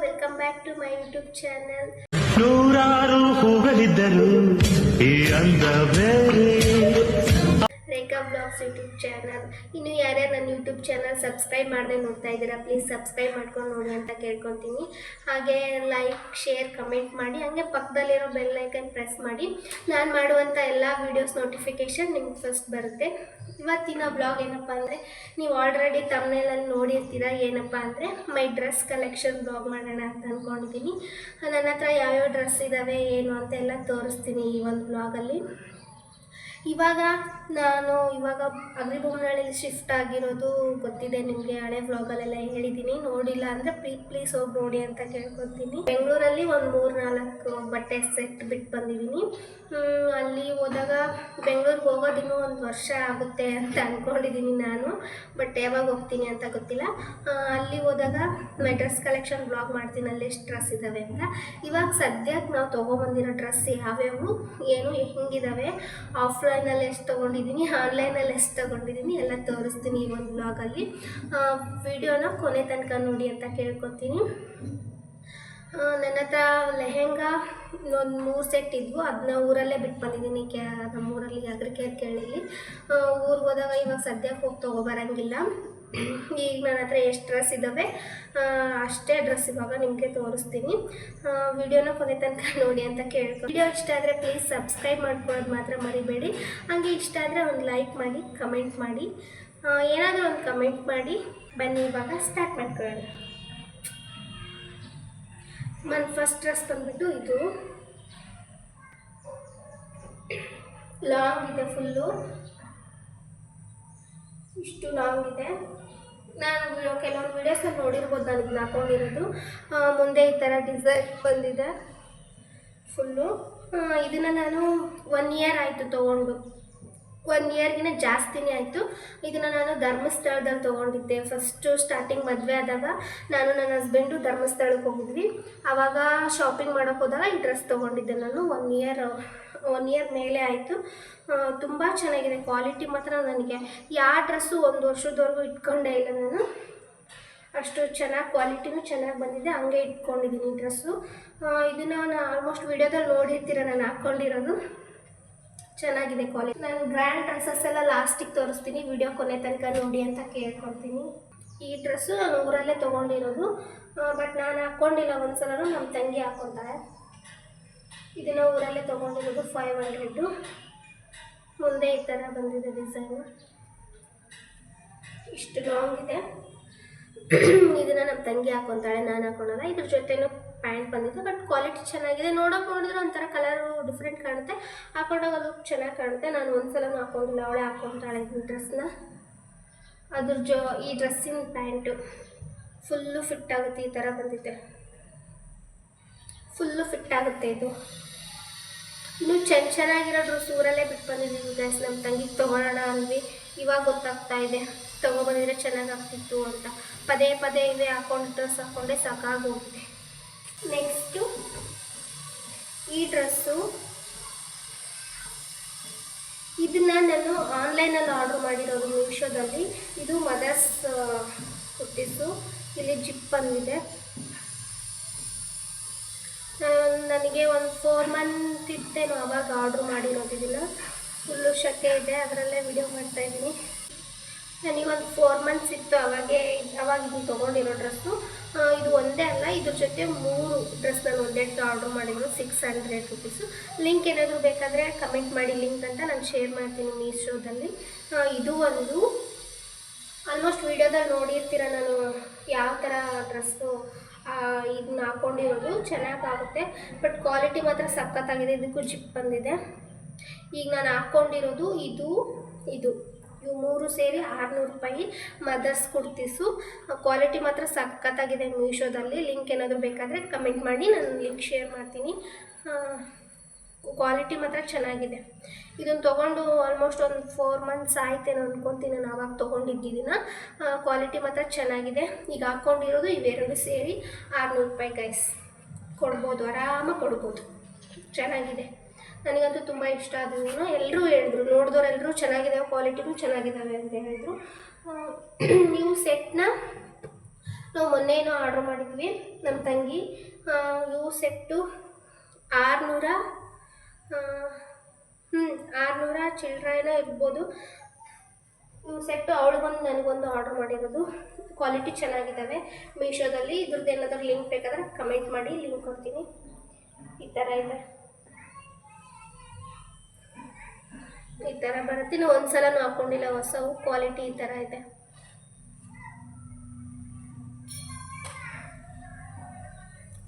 Welcome back to my YouTube channel ನೂರಾರು ಹೂಗಳಿದ್ದರು ಈ ಅಂದ ಬೇರೆ ಬ್ಲಾಗ್ಸ್ ಯೂಟ್ಯೂಬ್ ಚಾನಲ್ ಇನ್ನು ಯಾರ್ಯಾರು ನನ್ನ ಯೂಟ್ಯೂಬ್ ಚಾನಲ್ ಸಬ್ಸ್ಕ್ರೈಬ್ ಮಾಡದೆ ನೋಡ್ತಾ ಇದ್ದೀರಾ ಪ್ಲೀಸ್ ಸಬ್ಸ್ಕ್ರೈಬ್ ಮಾಡ್ಕೊಂಡು ನೋಡಿ ಅಂತ ಕೇಳ್ಕೊತೀನಿ. ಹಾಗೆ ಲೈಕ್ ಶೇರ್ ಕಮೆಂಟ್ ಮಾಡಿ, ಹಾಗೆ ಪಕ್ಕದಲ್ಲಿರೋ ಬೆಲ್ ಐಕನ್ ಪ್ರೆಸ್ ಮಾಡಿ. ನಾನು ಮಾಡುವಂಥ ಎಲ್ಲ ವೀಡಿಯೋಸ್ ನೋಟಿಫಿಕೇಷನ್ ನಿಮ್ಗೆ ಫಸ್ಟ್ ಬರುತ್ತೆ. ಇವತ್ತಿನ ಬ್ಲಾಗ್ ಏನಪ್ಪ ಅಂದರೆ, ನೀವು ಆಲ್ರೆಡಿ ತಮ್ಮನೇಲಲ್ಲಿ ನೋಡಿರ್ತೀರ ಏನಪ್ಪ ಅಂದರೆ ಮೈ ಡ್ರೆಸ್ ಕಲೆಕ್ಷನ್ ಬ್ಲಾಗ್ ಮಾಡೋಣ ಅಂತ ಅಂದ್ಕೊಂಡಿದ್ದೀನಿ ನನ್ನ ಹತ್ರ ಯಾವ್ಯಾವ ಡ್ರೆಸ್ ಇದ್ದಾವೆ ಏನು ಅಂತ ಎಲ್ಲ ತೋರಿಸ್ತೀನಿ ಈ ಒಂದು ಬ್ಲಾಗಲ್ಲಿ ಇವಾಗ ನಾನು ಇವಾಗ ಅಗ್ರಿಬೊಮ್ಮನಹಳ್ಳಿಲಿ ಶಿಫ್ಟ್ ಆಗಿರೋದು ಗೊತ್ತಿದೆ ನಿಮಗೆ, ಹಳೆ ವ್ಲಾಗಲ್ಲೆಲ್ಲ ಹೇಳಿದ್ದೀನಿ ನೋಡಿಲ್ಲ ಅಂದರೆ ಪ್ಲೀ ಪ್ಲೀಸ್ ಹೋಗಿ ನೋಡಿ ಅಂತ ಕೇಳ್ಕೊತೀನಿ. ಬೆಂಗಳೂರಲ್ಲಿ ಒಂದು ಮೂರು ನಾಲ್ಕು ಬಟ್ಟೆ ಸೆಟ್ ಬಿಟ್ಟು ಬಂದಿದ್ದೀನಿ ಅಲ್ಲಿ ಹೋದಾಗ ಬೆಂಗಳೂರಿಗೆ ಹೋಗೋದಿನ್ನೂ ಒಂದು ವರ್ಷ ಆಗುತ್ತೆ ಅಂತ ಅಂದ್ಕೊಂಡಿದ್ದೀನಿ ನಾನು, ಬಟ್ ಯಾವಾಗ ಹೋಗ್ತೀನಿ ಅಂತ ಗೊತ್ತಿಲ್ಲ. ಅಲ್ಲಿ ಹೋದಾಗ ಮೈ ಡ್ರೆಸ್ ಕಲೆಕ್ಷನ್ ಬ್ಲಾಗ್ ಮಾಡ್ತೀನಿ, ಅಲ್ಲಿ ಎಷ್ಟು ಡ್ರೆಸ್ ಇದ್ದಾವೆ ಅಂತ. ಇವಾಗ ಸದ್ಯಕ್ಕೆ ನಾವು ತೊಗೊಬಂದಿರೋ ಡ್ರೆಸ್ ಯಾವ್ಯಾವು, ಏನು ಹೆಂಗಿದ್ದಾವೆ ಆಫ್ಲೈನಲ್ಲಿ ಎಷ್ಟು ತೊಗೊಂಡಿದ್ದೀನಿ, ಆನ್ಲೈನಲ್ಲಿ ಎಷ್ಟು ತೊಗೊಂಡಿದ್ದೀನಿ ಎಲ್ಲ ತೋರಿಸ್ತೀನಿ ಈ ಒಂದು ಬ್ಲಾಗಲ್ಲಿ. ವಿಡಿಯೋನ ಕೊನೆ ತನಕ ನೋಡಿ ಅಂತ ಕೇಳ್ಕೊತೀನಿ. ನನ್ನ ಹತ್ರ ಲೆಹೆಂಗಾ ಒಂದು ಮೂರು ಸೆಟ್ ಇದ್ವು ಅದನ್ನ ಊರಲ್ಲೇ ಬಿಟ್ಟು ಬಂದಿದ್ದೀನಿ ಕ್ಯಾ ನಮ್ಮೂರಲ್ಲಿ ಅಗ್ರಿಕೇರ್ ಕೇಳಿಲಿ ಊರಿಗೆ ಹೋದಾಗ ಇವಾಗ ಸದ್ಯಕ್ಕೆ ಹೋಗಿ ತೊಗೊಬರಂಗಿಲ್ಲ. ಈಗ ನನ್ನ ಹತ್ರ ಎಷ್ಟು ಡ್ರೆಸ್ ಇದ್ದಾವೆ ಅಷ್ಟೇ ಡ್ರೆಸ್ ಇವಾಗ ನಿಮಗೆ ತೋರಿಸ್ತೀನಿ. ವಿಡಿಯೋನ ಕೊನೆ ತನಕ ನೋಡಿ ಅಂತ ಕೇಳ್ಕೊ ವಿಡಿಯೋ ಇಷ್ಟ ಆದರೆ ಪ್ಲೀಸ್ ಸಬ್ಸ್ಕ್ರೈಬ್ ಮಾಡ್ಕೊಳ್ಳೋದು ಮಾತ್ರ ಮರಿಬೇಡಿ. ಹಾಗೆ ಇಷ್ಟ ಆದರೆ ಒಂದು ಲೈಕ್ ಮಾಡಿ ಕಮೆಂಟ್ ಮಾಡಿ. ಏನಾದರೂ ಒಂದು ಕಮೆಂಟ್ ಮಾಡಿ. ಬನ್ನಿ, ಇವಾಗ ಸ್ಟಾರ್ಟ್ ಮಾಡ್ಕೊಳ್ಳೋಣ. ನನ್ನ ಫಸ್ಟ್ ಡ್ರೆಸ್ ಬಂದ್ಬಿಟ್ಟು ಇದು. ಲಾಂಗ್ ಇದೆ ಫುಲ್ಲು ಇಷ್ಟು ಲಾಂಗ್ ಇದೆ. ನಾನು ಕೆಲವೊಂದು ವೀಡಿಯೋಸ್ನ ನೋಡಿರ್ಬೋದು ನಾನು ಇದನ್ನ ಹಾಕೊಂಡಿರೋದು ಮುಂದೆ ಈ ಥರ ಡಿಸೈನ್ ಬಂದಿದೆ. ಫುಲ್ಲು ಇದನ್ನು ನಾನು ಒನ್ ಇಯರ್ ಆಯಿತು ತೊಗೊಂಡು. ಒನ್ ಇಯರ್ಗಿನ ಜಾಸ್ತಿನೇ ಆಯಿತು. ಇದನ್ನು ನಾನು ಧರ್ಮಸ್ಥಳದಲ್ಲಿ ತೊಗೊಂಡಿದ್ದೆ. ಫಸ್ಟು ಸ್ಟಾರ್ಟಿಂಗ್ ಮದುವೆ ಆದಾಗ ನಾನು ನನ್ನ ಹಸ್ಬೆಂಡು ಧರ್ಮಸ್ಥಳಕ್ಕೆ ಹೋಗಿದ್ವಿ. ಆವಾಗ ಶಾಪಿಂಗ್ ಮಾಡೋಕ್ಕೆ ಹೋದಾಗ ಈ ಡ್ರೆಸ್ ತೊಗೊಂಡಿದ್ದೆ ನಾನು. ಒನ್ ಇಯರ್ ಒನ್ ಇಯರ್ ಮೇಲೆ ಆಯಿತು. ತುಂಬ ಚೆನ್ನಾಗಿದೆ. ಕ್ವಾಲಿಟಿ ಮಾತ್ರ ನನಗೆ. ಯಾವ ಡ್ರೆಸ್ಸು ಒಂದು ವರ್ಷದವರೆಗೂ ಇಟ್ಕೊಂಡೇ ಇಲ್ಲ ನಾನು. ಅಷ್ಟು ಚೆನ್ನಾಗಿ ಕ್ವಾಲಿಟಿನೂ ಚೆನ್ನಾಗಿ ಬಂದಿದೆ. ಹಂಗೆ ಇಟ್ಕೊಂಡಿದ್ದೀನಿ ಡ್ರೆಸ್ಸು ಇದನ್ನು ನಾನು ಆಲ್ಮೋಸ್ಟ್ ವಿಡಿಯೋದಲ್ಲಿ ನೋಡಿರ್ತೀರ, ನಾನು ಹಾಕ್ಕೊಂಡಿರೋದು ಚೆನ್ನಾಗಿದೆ ಕ್ವಾಲಿಟಿ ನಾನು ಗ್ರ್ಯಾಂಡ್ ಡ್ರೆಸ್ಸಸ್ ಎಲ್ಲ ಲಾಸ್ಟಿಗೆ ತೋರಿಸ್ತೀನಿ. ವಿಡಿಯೋ ಕೊನೆ ತನಕ ನೋಡಿ ಅಂತ ಕೇಳ್ಕೊಳ್ತೀನಿ. ಈ ಡ್ರೆಸ್ಸು ನಾನು ಊರಲ್ಲೇ ತೊಗೊಂಡಿರೋದು. ಬಟ್ ನಾನು ಹಾಕ್ಕೊಂಡಿಲ್ಲ ಒಂದ್ಸಲನೂ. ನಮ್ಮ ತಂಗಿ ಹಾಕ್ಕೊತಾರೆ ಇದನ್ನು ಊರಲ್ಲೇ ತೊಗೊಂಡಿರೋದು ಫೈವ್ ಹಂಡ್ರೆಡ್ಡು ಮುಂದೆ ಈ ಥರ ಬಂದಿದೆ ಡಿಸೈನು ಇಷ್ಟು ಲಾಂಗ್ ಇದೆ. ಇದನ್ನ ನಮ್ಮ ತಂಗಿ ಹಾಕ್ಕೊತಾಳೆ ನಾನು ಹಾಕ್ಕೊಳಲ್ಲ ಇದ್ರ ಜೊತೆನೂ ಪ್ಯಾಂಟ್ ಬಂದಿದೆ ಬಟ್ ಕ್ವಾಲಿಟಿ ಚೆನ್ನಾಗಿದೆ. ನೋಡೋಕೆ ನೋಡಿದ್ರೆ ಒಂಥರ ಕಲರು ಡಿಫ್ರೆಂಟ್ ಕಾಣುತ್ತೆ. ಹಾಕೊಂಡಾಗ ಲುಕ್ ಚೆನ್ನಾಗಿ ಕಾಣುತ್ತೆ. ನಾನು ಒಂದ್ಸಲನೂ ಹಾಕೊಂಡಿಲ್ಲ ಅವಳೇ ಹಾಕೊತಾಳೆ ಈ ಡ್ರೆಸ್ನ ಅದ್ರ ಜೊ, ಈ ಡ್ರೆಸ್ಸಿನ ಪ್ಯಾಂಟು ಫುಲ್ಲು ಫಿಟ್ ಆಗುತ್ತೆ, ಈ ಥರ ಬಂದಿದೆ. ಫುಲ್ಲು ಫಿಟ್ ಆಗುತ್ತೆ ಇದು. ಇನ್ನು ಚೆನ್ನ ಚೆನ್ನಾಗಿರೋ ಡ್ರೆಸ್ ಊರಲ್ಲೇ ಬಿಟ್ಟು ಬಂದಿದ್ದೀವಿ ಡ್ರೆಸ್ ನಮ್ಮ ತಂಗಿಗೆ ತೊಗೊಳೋಣ ಅಂದ್ವಿ. ಇವಾಗ ಗೊತ್ತಾಗ್ತಾ ಇದೆ. ತೊಗೊಬಂದಿದ್ರೆ ಚೆನ್ನಾಗಾಗ್ತಿತ್ತು ಅಂತ. ಪದೇ ಪದೇ ಇವೆ, ಹಾಕೊಂಡು ಡ್ರೆಸ್ ಹಾಕೊಂಡೆ ಸಾಕಾಗೋಗಿದೆ ನೆಕ್ಸ್ಟು ಈ ಡ್ರೆಸ್ಸು ಇದನ್ನ ನಾನು ಆನ್ಲೈನಲ್ಲಿ ಆರ್ಡ್ರ್ ಮಾಡಿರೋದು ಮೀಶೋದಲ್ಲಿ ಇದು ಮದರ್ಸ್ ಕುಟ್ಟಿಸು ಇಲ್ಲಿ ಜಿಪ್ ಬಂದಿದೆ. ನಾನು ನನಗೆ ಒಂದು ಫೋರ್ ಮಂತ್ ಇತ್ತೇನೋ ಅವಾಗ ಆರ್ಡ್ರ್ ಮಾಡಿರೋದು ಫುಲ್ಲು ಶಕೆ ಇದೆ, ಅದರಲ್ಲೇ ವಿಡಿಯೋ ಮಾಡ್ತಾ ಇದ್ದೀನಿ ನನಗೆ ಒಂದು ಫೋರ್ ಮಂತ್ಸ್ ಇತ್ತು, ಅವಾಗೇ ಅವಾಗ ಇದು ತೊಗೊಂಡಿರೋ ಡ್ರೆಸ್ಸು ಇದು ಒಂದೇ ಅಲ್ಲ, ಇದ್ರ ಜೊತೆ ಮೂರು ಡ್ರೆಸ್ ನಾನು ಒಂದೇ ಆರ್ಡರ್ ಮಾಡಿದ್ರು ಸಿಕ್ಸ್ ಹಂಡ್ರೆಡ್ ರುಪೀಸು ಲಿಂಕ್ ಏನಾದರೂ ಬೇಕಾದರೆ ಕಮೆಂಟ್ ಮಾಡಿ ಲಿಂಕ್ ಅಂತ ನಾನು ಶೇರ್ ಮಾಡ್ತೀನಿ ಮೀಶೋದಲ್ಲಿ ಇದು ಒಂದು ಆಲ್ಮೋಸ್ಟ್ ವಿಡಿಯೋದಲ್ಲಿ ನೋಡಿರ್ತೀರ ನಾನು ಯಾವ ಥರ ಡ್ರೆಸ್ಸು ಇದನ್ನ ಹಾಕ್ಕೊಂಡಿರೋದು ಚೆನ್ನಾಗಾಗುತ್ತೆ ಬಟ್ ಕ್ವಾಲಿಟಿ ಮಾತ್ರ ಸಖತ್ತಾಗಿದೆ, ಇದಕ್ಕೂ ಜಿಪ್ ಬಂದಿದೆ. ಈಗ ನಾನು ಹಾಕ್ಕೊಂಡಿರೋದು ಇದು ಇದು. ಇವು ಮೂರು ಸೇರಿ ಆರುನೂರು ರೂಪಾಯಿ ಮದರ್ಸ್ ಕುರ್ತಿಸು. ಕ್ವಾಲಿಟಿ ಮಾತ್ರ ಸಖತ್ತಾಗಿದೆ ಮೀಶೋದಲ್ಲಿ. ಲಿಂಕ್ ಏನಾದರೂ ಬೇಕಾದರೆ ಕಮೆಂಟ್ ಮಾಡಿ, ನಾನು ಲಿಂಕ್ ಶೇರ್ ಮಾಡ್ತೀನಿ. ಕ್ವಾಲಿಟಿ ಮಾತ್ರ ಚೆನ್ನಾಗಿದೆ. ಇದನ್ನು ತೊಗೊಂಡು ಆಲ್ಮೋಸ್ಟ್ ಒಂದು ಫೋರ್ ಮಂತ್ಸ್ ಆಯ್ತೇನೋ ಅಂದ್ಕೊತೀನಿ ನಾನು, ಆವಾಗ ತೊಗೊಂಡಿದ್ದಿದ್ದೀನ ಕ್ವಾಲಿಟಿ ಮಾತ್ರ ಚೆನ್ನಾಗಿದೆ. ಈಗ ಹಾಕ್ಕೊಂಡಿರೋದು ಇವೆರಡು ಸೇರಿ ಆರುನೂರು ರೂಪಾಯಿ ಗೈಸ್ ಕೊಡ್ಬೋದು ಆರಾಮಾಗಿ ಕೊಡ್ಬೋದು. ಚೆನ್ನಾಗಿದೆ. ನನಗಂತೂ ತುಂಬ ಇಷ್ಟ ಆದ್ರೂ ಎಲ್ಲರೂ ಹೇಳಿದ್ರು ನೋಡಿದವರೆಲ್ಲರೂ ಚೆನ್ನಾಗಿದ್ದಾವೆ ಕ್ವಾಲಿಟಿನೂ ಚೆನ್ನಾಗಿದ್ದಾವೆ ಅಂತ ಹೇಳಿದರು. ನೀವು ಸೆಟ್ನ ನಾವು ಮೊನ್ನೆ ಏನೋ ಆರ್ಡ್ರ್ ಮಾಡಿದ್ವಿ ನಮ್ಮ ತಂಗಿ. ಇವು ಸೆಟ್ಟು ಆರುನೂರ ಹ್ಞೂ ಆರುನೂರ ಚಿಲ್ಡ್ರನ ಇರ್ಬೋದು. ಇವು ಸೆಟ್ಟು ಅವಳಿಗೊಂದು ನನಗೊಂದು ಆರ್ಡ್ರ್ ಮಾಡಿರೋದು. ಕ್ವಾಲಿಟಿ ಚೆನ್ನಾಗಿದ್ದಾವೆ ಮೀಶೋದಲ್ಲಿ ಇದ್ರದ್ದು ಏನಾದರೂ ಲಿಂಕ್ ಬೇಕಾದ್ರೆ ಕಮೆಂಟ್ ಮಾಡಿ ಲಿಂಕ್ ಕೊಡ್ತೀನಿ. ಈ ಥರ ಇದೆ. ಈ ಥರ ಬರುತ್ತೆ. ಇನ್ನು ಒಂದ್ಸಲನೂ ಹಾಕೊಂಡಿಲ್ಲ. ಹೊಸವು ಕ್ವಾಲಿಟಿ ಈ ಥರ ಇದೆ.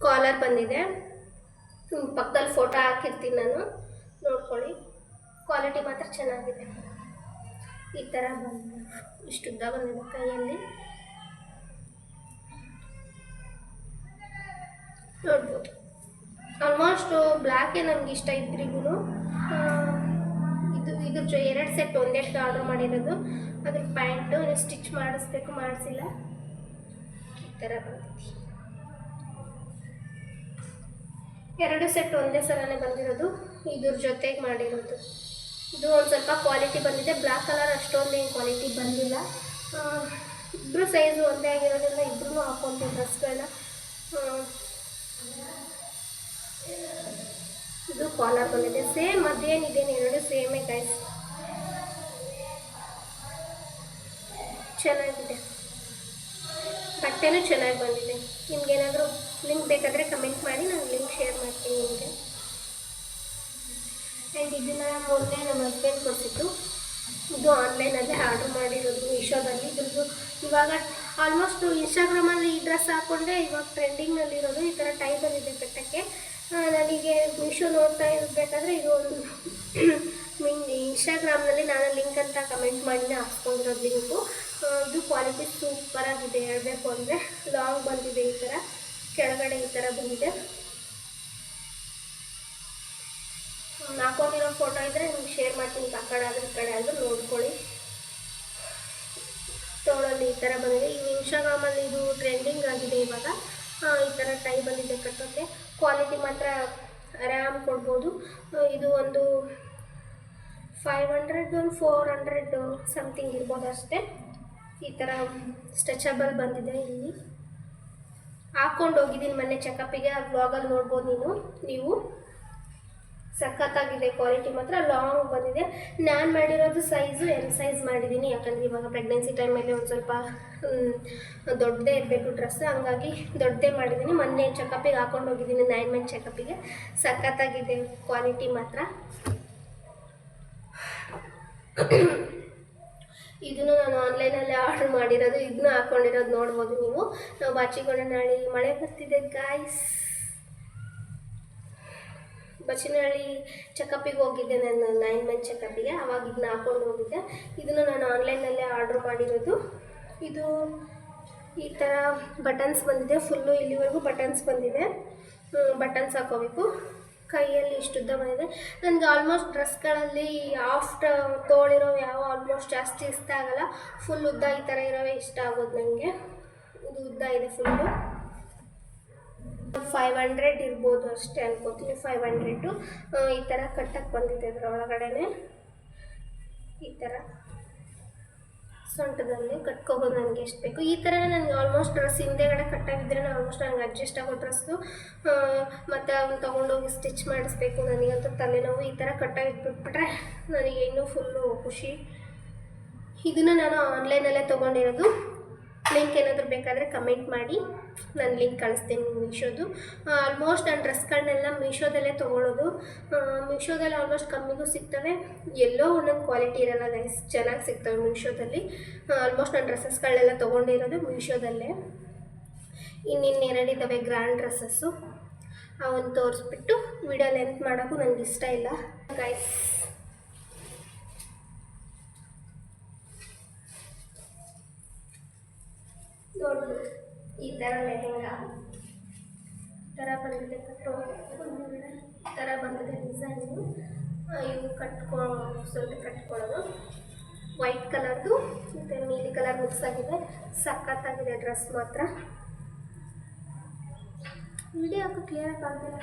ಕಾಲರ್ ಬಂದಿದೆ. ಪಕ್ಕದಲ್ಲಿ ಫೋಟೋ ಹಾಕಿರ್ತೀನಿ ನಾನು. ನೋಡ್ಕೊಳ್ಳಿ. ಕ್ವಾಲಿಟಿ ಮಾತ್ರ ಚೆನ್ನಾಗಿದೆ. ಈ ಥರ ಬಂದಿದೆ. ಇಷ್ಟು ಉದ್ದ ಬಂದಿದೆ ಕೈಯಲ್ಲಿ. ನೋಡ್ಬೋದು. ಆಲ್ಮೋಸ್ಟು ಬ್ಲ್ಯಾಕೇ ನನಗೆ ಇಷ್ಟ ಇಬ್ಬರಿಗೂ ಎರಡು ಸೆಟ್ ಒಂದೆಷ್ಟು ಆರ್ಡರ್ ಮಾಡಿರೋದು, ಅದ್ರ ಪ್ಯಾಂಟು ಸ್ಟಿಚ್ ಮಾಡಿಸ್ಬೇಕು, ಮಾಡಿಸಿಲ್ಲ. ಈ ಥರ ಬಂದಿದೆ. ಎರಡು ಸೆಟ್ ಒಂದೇ ಸಲನೇ ಬಂದಿರೋದು, ಇದ್ರ ಜೊತೆಗೆ ಮಾಡಿರೋದು. ಇದು ಒಂದು ಸ್ವಲ್ಪ ಕ್ವಾಲಿಟಿ ಬಂದಿದೆ ಬ್ಲ್ಯಾಕ್ ಕಲರ್ ಅಷ್ಟೊಂದು ಏನು ಕ್ವಾಲಿಟಿ ಬಂದಿಲ್ಲ. ಇಬ್ಬರು ಸೈಜು ಒಂದೇ ಆಗಿರೋದ್ರಿಂದ ಇಬ್ಬರೂ ಹಾಕ್ಕೊಂತೀವಿ ಡ್ರೆಸ್ಗಳನ್ನ ಇದು ಕಾಲರ್ ಬಂದಿದೆ. ಸೇಮ್ ಅದೇನಿದೆ, ಎರಡು ಸೇಮೇ ಗೈಸ್ ಚೆನ್ನಾಗಿದೆ. ಬಟ್ಟೆನೂ ಚೆನ್ನಾಗಿ ಬಂದಿದೆ. ನಿಮ್ಗೇನಾದರೂ ಲಿಂಕ್ ಬೇಕಾದರೆ ಕಮೆಂಟ್ ಮಾಡಿ, ನಾನು ಲಿಂಕ್ ಶೇರ್ ಮಾಡ್ತೀನಿ ನಿಮಗೆ. ಆ್ಯಂಡ್ ಇದನ್ನು ಮೊನ್ನೆ ನಮ್ಮ ಹಸ್ಬೆಂಡ್ ಕೊಟ್ಟಿತ್ತು ಇದು ಆನ್ಲೈನಲ್ಲೇ ಆರ್ಡ್ರ್ ಮಾಡಿರೋದು ಮೀಶೋದಲ್ಲಿ. ಇದ್ರದ್ದು ಇವಾಗ ಆಲ್ಮೋಸ್ಟ್ ಇನ್ಸ್ಟಾಗ್ರಾಮಲ್ಲಿ ಈ ಡ್ರೆಸ್ ಹಾಕ್ಕೊಂಡೆ ಇವಾಗ ಟ್ರೆಂಡಿಂಗ್ನಲ್ಲಿರೋದು. ಈ ಥರ ಟೈಪಲ್ಲಿದೆ ಕಟ್ಟಕ್ಕೆ. ನನಗೆ ಮೀಶೋ ನೋಡ್ತಾ ಇರಬೇಕಾದ್ರೆ ಇದು ಒಂದು ಮೀನ್ ಇನ್ಸ್ಟಾಗ್ರಾಮ್ನಲ್ಲಿ ನಾನು ಲಿಂಕ್ ಅಂತ ಕಮೆಂಟ್ ಮಾಡಿನೇ ಹಾಕ್ಕೊಂಡಿರೋದು ಲಿಂಕು ಇದು ಕ್ವಾಲಿಟಿ ಸೂಪರಾಗಿದೆ ಹೇಳಬೇಕು ಅಂದರೆ ಲಾಂಗ್ ಬಂದಿದೆ ಈ ಥರ ಕೆಳಗಡೆ ಈ ಥರ ಬಂದಿದೆ. ಹಾಕೊಂಡಿರೋ ಫೋಟೋ ಇದ್ದರೆ ನಿಮ್ಗೆ ಶೇರ್ ಮಾಡ್ತೀನಿ. ಆ ಕಡೆ ಆದ್ರೆ ಕಡೆ ಆದರೂ ನೋಡ್ಕೊಳ್ಳಿ. ತೋಳಲ್ಲಿ ಈ ಥರ ಬಂದಿದೆ. ಈಗ ಇನ್ಸ್ಟಾಗ್ರಾಮಲ್ಲಿ ಇದು ಟ್ರೆಂಡಿಂಗ್ ಆಗಿದೆ ಇವಾಗ. ಈ ಥರ ಟೈ ಬಂದಿದೆ ಕಟ್ಟೋಕ್ಕೆ. ಕ್ವಾಲಿಟಿ ಮಾತ್ರ ಆರಾಮ್ ಕೊಡ್ಬೋದು. ಇದು ಒಂದು ಫೈವ್ ಹಂಡ್ರೆಡ್ ಒಂದು ಫೋರ್ ಹಂಡ್ರೆಡ್ ಸಮಥಿಂಗ್ ಇರ್ಬೋದು ಅಷ್ಟೇ. ಈ ಥರ ಸ್ಟ್ರೆಚಬಲ್ ಬಂದಿದೆ ಇಲ್ಲಿ. ಹಾಕ್ಕೊಂಡು ಹೋಗಿದ್ದೀನಿ ಮೊನ್ನೆ ಚೆಕಪ್ಪಿಗೆ ಆ ವ್ಲಾಗಲ್ಲಿ ನೋಡ್ಬೋದು ನೀನು. ನೀವು ಸಖತ್ತಾಗಿದೆ ಕ್ವಾಲಿಟಿ ಮಾತ್ರ ಲಾಂಗ್ ಬಂದಿದೆ. ನಾನು ಮಾಡಿರೋದು ಸೈಜು ಎಲ್ ಸೈಜ್ ಮಾಡಿದ್ದೀನಿ ಯಾಕಂದರೆ ಇವಾಗ ಪ್ರೆಗ್ನೆನ್ಸಿ ಟೈಮಲ್ಲಿ ಒಂದು ಸ್ವಲ್ಪ ದೊಡ್ಡದೇ ಇರಬೇಕು ಡ್ರೆಸ್ ಹಂಗಾಗಿ ದೊಡ್ಡದೇ ಮಾಡಿದ್ದೀನಿ ಮೊನ್ನೆ ಚೆಕಪ್ಪಿಗೆ ಹಾಕೊಂಡು ಹೋಗಿದ್ದೀನಿ ನೈನ್ ಮಂತ್ ಚೆಕಪ್ಪಿಗೆ ಸಖತ್ತಾಗಿದೆ ಕ್ವಾಲಿಟಿ ಮಾತ್ರ. ಇದನ್ನು ನಾನು ಆನ್ಲೈನಲ್ಲೇ ಆರ್ಡ್ರ್ ಮಾಡಿರೋದು ಇದನ್ನ ಹಾಕೊಂಡಿರೋದು ನೋಡ್ಬೋದು ನೀವು. ನಾವು ಬಾಚಿಗೊಂಡನಹಳ್ಳಿ ಮಳೆ ಬರ್ತಿದೆ ಗಾಯ್ಸ್ ಬಚ್ಚನಹಳ್ಳಿ ಚೆಕಪ್ಪಿಗೆ ಹೋಗಿದ್ದೆ ನಾನು ನೈನ್ ಮಂತ್ ಚೆಕಪ್ಪಿಗೆ ಅವಾಗ ಇದನ್ನ ಹಾಕೊಂಡು ಹೋಗಿದ್ದೆ. ಇದನ್ನು ನಾನು ಆನ್ಲೈನಲ್ಲೇ ಆರ್ಡ್ರ್ ಮಾಡಿರೋದು. ಇದು ಈ ಥರ ಬಟನ್ಸ್ ಬಂದಿದೆ. ಫುಲ್ಲು ಇಲ್ಲಿವರೆಗೂ ಬಟನ್ಸ್ ಬಂದಿದೆ. ಬಟನ್ಸ್ ಹಾಕೋಬೇಕು. ಕೈಯಲ್ಲಿ ಇಷ್ಟುದ್ದ ಬಂದಿದೆ. ನನಗೆ ಆಲ್ಮೋಸ್ಟ್ ಡ್ರೆಸ್ಗಳಲ್ಲಿ ಆಫ್ಟ್ ತೋಳಿರೋ ಯಾವ ಆಲ್ಮೋಸ್ಟ್ ಜಾಸ್ತಿ ಇಷ್ಟ ಆಗಲ್ಲ. ಫುಲ್ ಉದ್ದ ಈ ಥರ ಇರೋವೇ ಇಷ್ಟ ಆಗೋದು ನನಗೆ ಇದು ಉದ್ದ ಇದೆ ಫುಲ್ಲು ಫೈವ್ ಹಂಡ್ರೆಡ್ ಇರ್ಬೋದು ಅಷ್ಟೇ ಅನ್ಕೋತೀನಿ. ಫೈವ್ ಹಂಡ್ರೆಡು ಈ ಥರ ಕಟ್ಟಕ್ಕೆ ಬಂದಿದೆ ಅದರ ಒಳಗಡೆನೆ ಈ ಥರ ಸೊಂಟದಲ್ಲಿ ಕಟ್ಕೋಬೋದು ನನಗೆ ಎಷ್ಟು ಬೇಕು. ಈ ಥರ ನನಗೆ ಆಲ್ಮೋಸ್ಟ್ ಡ್ರೆಸ್ ಹಿಂದೆಗಡೆ ಕಟ್ಟಾಗಿದ್ದರೆ ಆಲ್ಮೋಸ್ಟ್ ನನಗೆ ಅಡ್ಜಸ್ಟ್ ಆಗೋ ಡ್ರೆಸ್ಸು ಮತ್ತು ಅವ್ನು ತೊಗೊಂಡೋಗಿ ಸ್ಟಿಚ್ ಮಾಡಿಸ್ಬೇಕು ನನಗಂತೂ ತಲೆನೋವು ಈ ಥರ ಕಟ್ಟಾಗಿಟ್ಬಿಟ್ಬಿಟ್ರೆ ನನಗೆ ಇನ್ನೂ ಫುಲ್ಲು ಖುಷಿ. ಇದನ್ನು ನಾನು ಆನ್ಲೈನಲ್ಲೇ ತೊಗೊಂಡಿರೋದು. ಲಿಂಕ್ ಏನಾದರೂ ಬೇಕಾದರೆ ಕಮೆಂಟ್ ಮಾಡಿ. ನಾನು ಲಿಂಕ್ ಕಳಿಸ್ತೀನಿ ಮೀಶೋದು. ಆಲ್ಮೋಸ್ಟ್ ನಾನು ಡ್ರೆಸ್ಗಳನ್ನೆಲ್ಲ ಮೀಶೋದಲ್ಲೇ ತೊಗೊಳ್ಳೋದು ಮೀಶೋದಲ್ಲಿ ಆಲ್ಮೋಸ್ಟ್ ಕಮ್ಮಿಗೂ ಸಿಗ್ತವೆ. ಎಲ್ಲೋ ಒಂದೊಂದು ಕ್ವಾಲಿಟಿ ಇರಲ್ಲ ಗೈಸ್ ಚೆನ್ನಾಗಿ ಸಿಗ್ತವೆ ಮೀಶೋದಲ್ಲಿ. ಆಲ್ಮೋಸ್ಟ್ ನಾನು ಡ್ರೆಸ್ಸಸ್ಗಳನ್ನೆಲ್ಲ ತೊಗೊಂಡಿರೋದು ಮೀಶೋದಲ್ಲೇ. ಇನ್ನಿನ್ನೆರಡಿದ್ದಾವೆ ಗ್ರ್ಯಾಂಡ್ ಡ್ರೆಸ್ಸಸ್ಸು ಅವನ್ನ ತೋರಿಸ್ಬಿಟ್ಟು ವಿಡಿಯೋ ಲೆಂತ್ ಮಾಡೋಕ್ಕೂ ನನಗೆ ಇಷ್ಟ ಇಲ್ಲ. ಗೈಸ್ ಥರ ಲೆಹೆಂಗಾ. ಥರ ಬಂದಿದೆ ಕಟ್ಟು. ಈ ಥರ ಬಂದಿದೆ ಡಿಸೈನು ಇವು ಕಟ್ಕೊ, ಸ್ವಲ್ಪ ಕಟ್ಕೊಳ್ಳೋದು. ವೈಟ್ ಕಲರ್ದು ಮತ್ತು ನೀಲಿ ಕಲರ್ ಮಿಕ್ಸ್ ಆಗಿದೆ. ಸಖತ್ತಾಗಿದೆ ಡ್ರೆಸ್ ಮಾತ್ರ. ವಿಡಿಯೋ ಯಾಕೋ ಕ್ಲಿಯರ್ ಆಗ್ತಿಲ್ಲ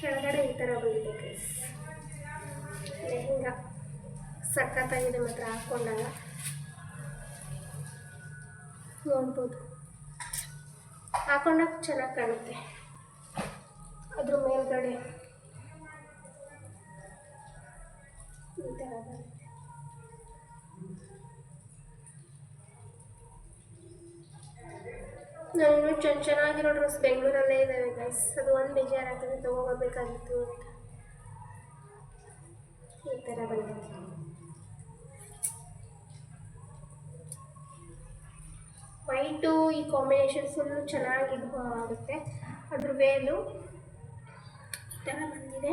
ಕೆಳಗಡೆ ಈ ಥರ ಬಂದಿದೆ ಡ್ರೆಸ್ ಲೆಹೆಂಗಾ. ಸಖತ್ತಾಗಿದೆ ಮಾತ್ರ ಹಾಕ್ಕೊಂಡಾಗ ನೋಡ್ಬೋದು ಹಾಕೊಂಡಾಗ ಚೆನ್ನಾಗಿ ಕಾಣುತ್ತೆ. ಅದ್ರ ಮೇಲ್ಗಡೆ ಈ ಥರ ಬರುತ್ತೆ. ನಾನು ಚೆನ್ನ ಚೆನ್ನಾಗಿರೋ ಡ್ರೆಸ್ ಬೆಂಗಳೂರಲ್ಲೇ ಇದ್ದಾವೆ ಗೈಸ್ ಅದು ಒಂದು ಬೇಜಾರಾಗ್ತದೆ, ತೊಗೊಬರ್ಬೇಕಾಗಿತ್ತು ಅಂತ. ಈ ಥರ ಬಂದಿದೆ ವೈಟು ಈ ಕಾಂಬಿನೇಷನ್ ಫುಲ್ಲು ಚೆನ್ನಾಗಿ ಇದು ಆಗುತ್ತೆ. ಅದ್ರ ವೇಲು ಥರ ಬಂದಿದೆ.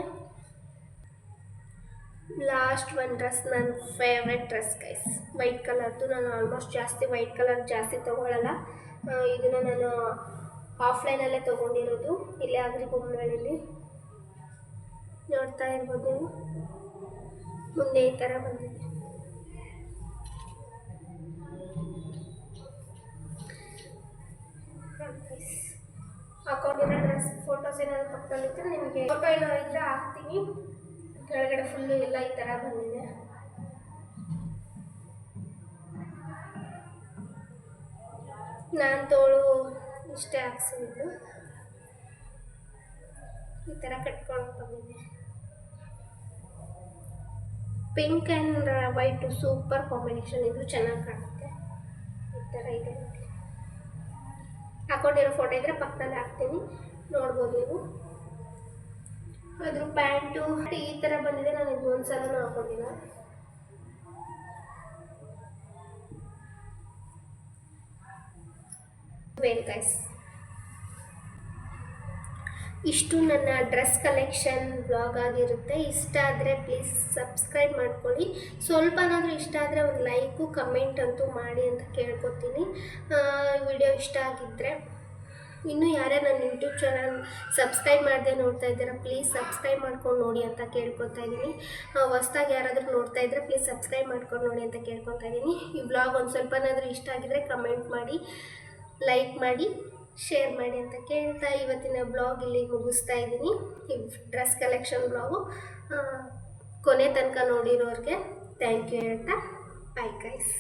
ಲಾಸ್ಟ್ ಒನ್ ಡ್ರೆಸ್ ನನ್ನ ಫೇವ್ರೆಟ್ ಡ್ರೆಸ್ ಗೈಸ್ ವೈಟ್ ಕಲರ್ದು ನಾನು ಆಲ್ಮೋಸ್ಟ್ ಜಾಸ್ತಿ ವೈಟ್ ಕಲರ್ ಜಾಸ್ತಿ ತೊಗೊಳ್ಳಲ್ಲ ಆ, ಇದನ್ನು ನಾನು ಆಫ್ಲೈನಲ್ಲೇ ತೊಗೊಂಡಿರೋದು. ಇಲ್ಲೇ ಆಗ್ರಿ ಬೊಮ್ಮನಹಳ್ಳಿಲಿ ನೋಡ್ತಾ ಇರ್ಬೋದು ನೀವು. ಮುಂದೆ ಈ ಥರ ಬಂದಿದೆ. ಹಾಕೊಂಡಿರೋ ಡ್ರೆಸ್ ಫೋಟೋಸ್ ಏನಾದ್ರು ಪಕ್ಕದಲ್ಲಿದ್ದರೆ ನಿಮಗೆ ಏನೋ ಇದ್ದರೆ ಹಾಕ್ತೀನಿ. ಕೆಳಗಡೆ ಫುಲ್ಲು ಎಲ್ಲ ಈ ಥರ ಬಂದಿದೆ. ನಾನು ತೋಳು ಇಷ್ಟೇ ಹಾಕ್ಸಿದ್ದು. ಈ ಥರ ಕಟ್ಕೊಂಡು ಬಂದಿದೆ. Pink and white super combination. ಇದು ಚೆನ್ನಾಗಿ ಕಾಣುತ್ತೆ. ಈ ಥರ ಇದೆ. ಹಾಕೊಂಡಿರೋ ಫೋಟೋ ಇದ್ದರೆ ಪಕ್ಕದಲ್ಲಿ ಹಾಕ್ತೀನಿ. ನೋಡ್ಬೋದು ನೀವು. ಅದ್ರ ಪ್ಯಾಂಟು ಈ ಥರ ಬಂದಿದೆ, ನಾನು ಇದು ಒಂದು ಹಾಕೊಂಡಿಲ್ಲ. ವೇಲ್ ಗೈಸ್ ಇಷ್ಟು ನನ್ನ ಡ್ರೆಸ್ ಕಲೆಕ್ಷನ್ ಬ್ಲಾಗ್ ಆಗಿರುತ್ತೆ. ಇಷ್ಟ ಆದರೆ ಪ್ಲೀಸ್ ಸಬ್ಸ್ಕ್ರೈಬ್ ಮಾಡ್ಕೊಳ್ಳಿ. ಸ್ವಲ್ಪನಾದರೂ ಇಷ್ಟ ಆದರೆ ಒಂದು ಲೈಕು ಕಮೆಂಟ್ ಅಂತೂ ಮಾಡಿ ಅಂತ ಕೇಳ್ಕೊತೀನಿ. ವಿಡಿಯೋ ಇಷ್ಟ ಆಗಿದ್ದರೆ ಇನ್ನೂ ಯಾರ್ಯಾರು ನನ್ನ ಯೂಟ್ಯೂಬ್ ಚಾನಲ್ ಸಬ್ಸ್ಕ್ರೈಬ್ ಮಾಡದೆ ನೋಡ್ತಾ ಇದ್ದೀರಾ ಪ್ಲೀಸ್ ಸಬ್ಸ್ಕ್ರೈಬ್ ಮಾಡ್ಕೊಂಡು ನೋಡಿ ಅಂತ ಕೇಳ್ಕೊತಾ ಇದ್ದೀನಿ. ಹೊಸ್ದಾಗಿ ಯಾರಾದರೂ ನೋಡ್ತಾ ಇದ್ದರೆ ಪ್ಲೀಸ್ ಸಬ್ಸ್ಕ್ರೈಬ್ ಮಾಡ್ಕೊಂಡು ನೋಡಿ ಅಂತ ಕೇಳ್ಕೊತಾ ಇದ್ದೀನಿ. ಈ ಬ್ಲಾಗ್ ಒಂದು ಸ್ವಲ್ಪನಾದರೂ ಇಷ್ಟ ಆಗಿದ್ದರೆ ಕಮೆಂಟ್ ಮಾಡಿ ಲೈಕ್ ಮಾಡಿ. ಶೇರ್ ಮಾಡಿ ಅಂತ ಕೇಳ್ತಾ ಇವತ್ತಿನ ಬ್ಲಾಗ್ ಇಲ್ಲಿ ಮುಗಿಸ್ತಾ ಇದ್ದೀನಿ. ಈ ಡ್ರೆಸ್ ಕಲೆಕ್ಷನ್ ಬ್ಲಾಗು ಕೊನೆ ತನಕ ನೋಡಿರೋರಿಗೆ ಥ್ಯಾಂಕ್ ಯು ಹೇಳ್ತಾ. Bye guys